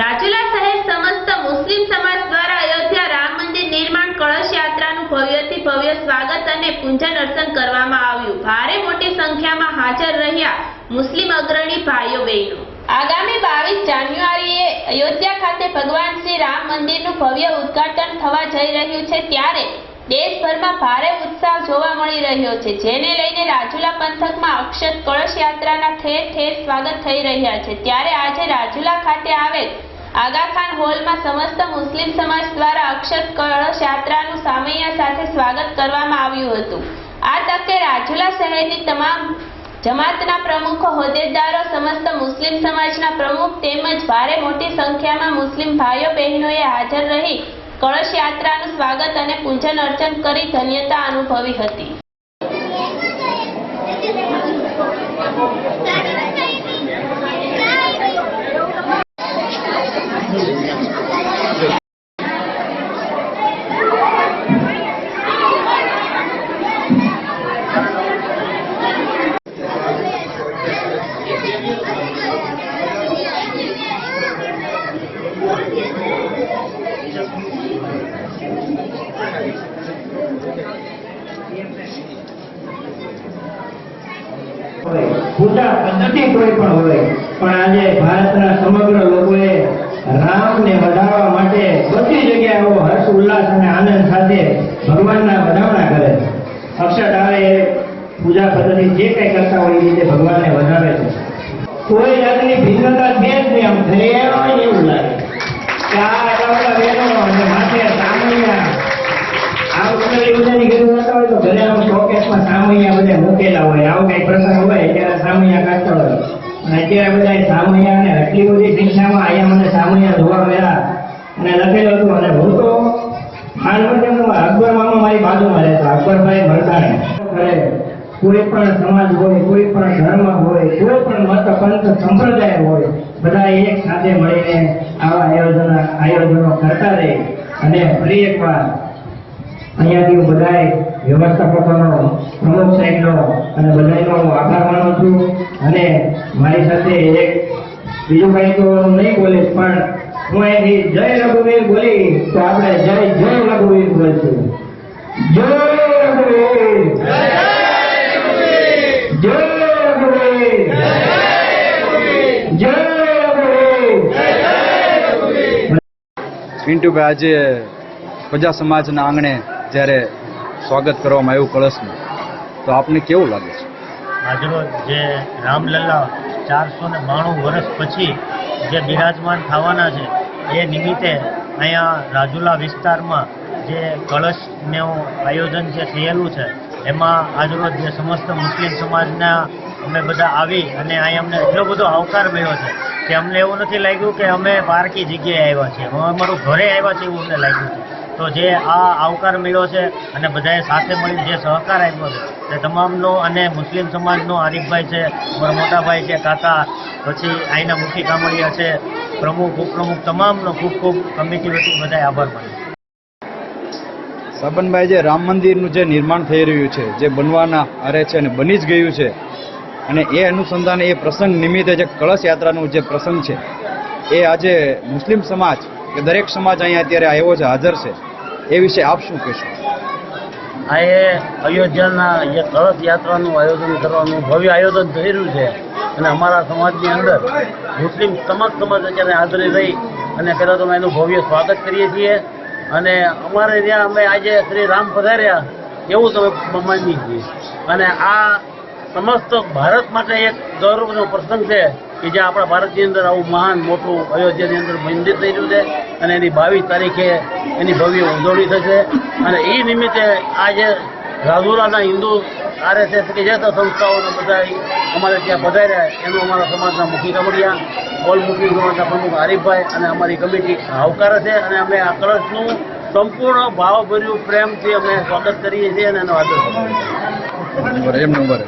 રાજુલા શહેર સમસ્ત મુસ્લિમ સમાજ દ્વારા અયોધ્યા રામ મંદિર નિર્માણ કળશ યાત્રાનું ભવ્યથી ભવ્ય સ્વાગત અને પૂજન અર્ચન કરવામાં આવ્યું. ભારે મોટી સંખ્યામાં હાજર રહ્યા મુસ્લિમ અગ્રણી ભાઈઓ બહેનો. આગામી બાવીસ જાન્યુઆરીએ અયોધ્યા ખાતે ભગવાન શ્રી રામ મંદિરનું ભવ્ય ઉદ્ઘાટન થવા જઈ રહ્યું છે ત્યારે દેશભરમાં ભારે ઉત્સાહ જોવા મળી રહ્યો છે, જેને લઈને રાજુલા પંથકમાં અક્ષત કળશ યાત્રાના ઠેર ઠેર સ્વાગત થઈ રહ્યા છે. ત્યારે આજે રાજુલા ખાતે આવેલ આગાખાન હોલમાં સમસ્ત મુસ્લિમ સમાજ દ્વારા અક્ષત કળશ યાત્રાનું સામૈયા સાથે સ્વાગત કરવામાં આવ્યું હતું. આ તકે રાજુલા શહેરની તમામ જમાતના પ્રમુખો, હોદ્દેદારો, સમસ્ત મુસ્લિમ સમાજના પ્રમુખ તેમજ ભારે મોટી સંખ્યામાં મુસ્લિમ ભાઈઓ, બહેનોએ હાજર રહી કળશ યાત્રાનું સ્વાગત અને પૂજન અર્ચન કરી ધન્યતા અનુભવી હતી. પૂજા પદ્ધતિ કોઈ પણ હોય, પણ આજે ભારતના સમગ્ર લોકોએ રામને વધારવા માટે બધી જગ્યાએ હર્ષ, ઉલ્લાસ અને આનંદ સાથે ભગવાનના વધામણા કરે છે. અક્ષર આવે એ પૂજા પદ્ધતિ જે કંઈ કરતા હોય એ રીતે ભગવાનને વધારે છે. કોઈ જાતની ભિન્નતા છે જ નહીં, આમ ઘરે ને એવું લાગે. કે આ બધા બહેનો અને માથે સામૈયા. આ ઉત્સવની ઉજવણી કરી કરતા હોય તો ઘરે આમ શોકેસમાં સામૈયા બધા મૂકેલા હોય, આવો કઈ પ્રસંગ હોય ત્યારે સામૈયા હોય. અને અત્યારે બધા સામૈયા અને એટલી બધી સંખ્યામાં અહીંયા મને સામૈયા જોવા મળ્યા. અને લખેલું હતું, અને હું તો ખાનપતમાં અકબર મામા મારી બાજુમાં રહેતા અકબરભાઈ ઘરે કોઈ પણ સમાજ હોય, કોઈ પણ ધર્મ હોય, કોઈ પણ મત, પંથ, સંપ્રદાય હોય, બધા એક સાથે મળીને આવા આયોજન, આયોજનો કરતા રહે. અને ફરી એકવાર અહીંયાથી હું બધાય વ્યવસ્થાપકોનો સાહેબનો અને બધાનો હું આભાર માનું છું. અને મારી સાથે એક બીજું કંઈ તો નહીં બોલીશ પણ હું અહીંથી જય રઘુવીર બોલી, તો આપણે જય જય રઘુવીર બોલશું. જય રઘુવીર. આજે પ્રજા સમાજના આંગણે જ્યારે સ્વાગત કરવામાં આવ્યું કળશનું. તો આપને કેવું લાગે છે? આજરોજ જે રામલલ્લા ચારસો ને બાણું વર્ષ પછી જે બિરાજમાન થવાના છે, એ નિમિત્તે અહીંયા રાજુલા વિસ્તારમાં જે કળશનું આયોજન જે થયેલું છે, એમાં આજરોજ જે સમસ્ત મુસ્લિમ સમાજના અમે બધા આવી અને અહીં અમને એટલો બધો આવકાર મળ્યો છે કે અમને એવું નથી લાગ્યું કે અમે પારકી જગ્યાએ આવ્યા છીએ. અમે અમારું ઘરે આવ્યા છે એવું અમને લાગ્યું છે. તો જે આ આવકાર મળ્યો છે અને બધાએ સાથે મળીને જે સહકાર આપ્યો છે, તે તમામનો અને મુસ્લિમ સમાજનો આરીફભાઈ છે, મારા મોટાભાઈ છે, કાકા, પછી અહીંના મુખી કામડિયા છે, પ્રમુખ, ઉપપ્રમુખ, તમામનો ખૂબ ખૂબ કમિટી વતી બધાએ આભાર માન્યો સાબનભાઈ, જે રામ મંદિરનું જે નિર્માણ થઈ રહ્યું છે, જે બનવાના આરે છે અને બની જ ગયું છે, અને એ અનુસંધાને એ પ્રસંગ નિમિત્તે જે કળશ યાત્રાનું જે પ્રસંગ છે, એ આજે મુસ્લિમ સમાજ, કે દરેક સમાજ અહીંયા અત્યારે આવ્યો છે, હાજર છે. એ વિશે આપ શું કહેશો? આ એ અયોધ્યાના જે કળશ યાત્રાનું આયોજન કરવાનું ભવ્ય આયોજન થઈ રહ્યું છે અને અમારા સમાજની અંદર મુસ્લિમ તમામ સમાજ અત્યારે હાજરી રહી અને પહેલાં તો અમે એનું ભવ્ય સ્વાગત કરીએ છીએ અને અમારે ત્યાં અમે આજે શ્રી રામ પધાર્યા એવું તમે માનીએ છીએ. અને આ સમસ્ત ભારત માટે એક ગૌરવનો પ્રસંગ છે કે જે આપણા ભારતની અંદર આવું મહાન, મોટું અયોધ્યાની અંદર મંદિર થઈ રહ્યું છે અને એની બાવીસ તારીખે એની ભવ્ય ઉજવણી થશે. અને એ નિમિત્તે આજે રાધુરાના હિન્દુ આરએસએસ કે જે સંસ્થાઓને બધા અમારે ત્યાં પધાર્યા એનું અમારા સમાજના મુખી કમડિયા ઓલ મુખી સમાજના પ્રમુખ હરીફભાઈ અને અમારી કમિટી આવકારે છે અને અમે આ કળશનું સંપૂર્ણ ભાવભર્યું પ્રેમથી અમે સ્વાગત કરીએ છીએ અને એનો આદર એમ નંબર